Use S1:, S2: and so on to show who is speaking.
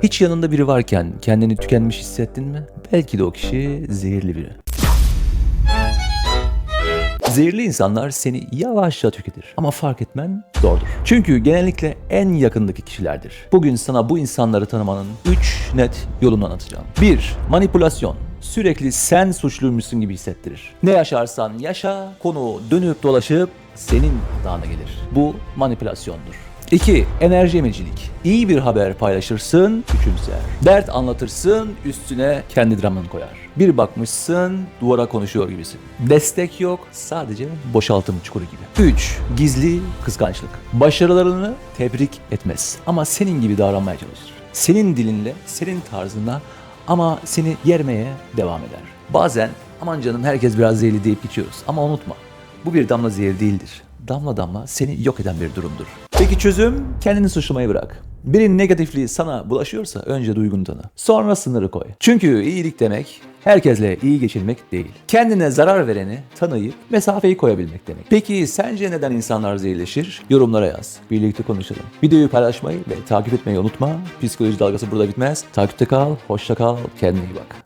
S1: Hiç yanında biri varken kendini tükenmiş hissettin mi? Belki de o kişi zehirli biri. Zehirli insanlar seni yavaşça tüketir ama fark etmen zordur. Çünkü genellikle en yakındaki kişilerdir. Bugün sana bu insanları tanımanın 3 net yolunu anlatacağım. 1. Manipülasyon. Sürekli sen suçluymuşsun gibi hissettirir. Ne yaşarsan yaşa, konu dönüp dolaşıp senin dağına gelir. Bu manipülasyondur. 2. Enerji emicilik. İyi bir haber paylaşırsın, küçümser. Dert anlatırsın, üstüne kendi dramını koyar. Bir bakmışsın, duvara konuşuyor gibisin. Destek yok, sadece boşaltım çukuru gibi. 3. Gizli kıskançlık. Başarılarını tebrik etmez ama senin gibi davranmaya çalışır. Senin dilinle, senin tarzına ama seni yermeye devam eder. Bazen aman canım herkes biraz zehirli deyip geçiyoruz ama unutma bu bir damla zehir değildir. Damla damla seni yok eden bir durumdur. Peki çözüm? Kendini suçlamayı bırak. Birinin negatifliği sana bulaşıyorsa önce duygunu tanı. Sonra sınırı koy. Çünkü iyilik demek herkesle iyi geçirmek değil. Kendine zarar vereni tanıyıp mesafeyi koyabilmek demek. Peki sence neden insanlar zehirleşir? Yorumlara yaz. Birlikte konuşalım. Videoyu paylaşmayı ve takip etmeyi unutma. Psikoloji dalgası burada bitmez. Takipte kal, hoşça kal, kendine iyi bak.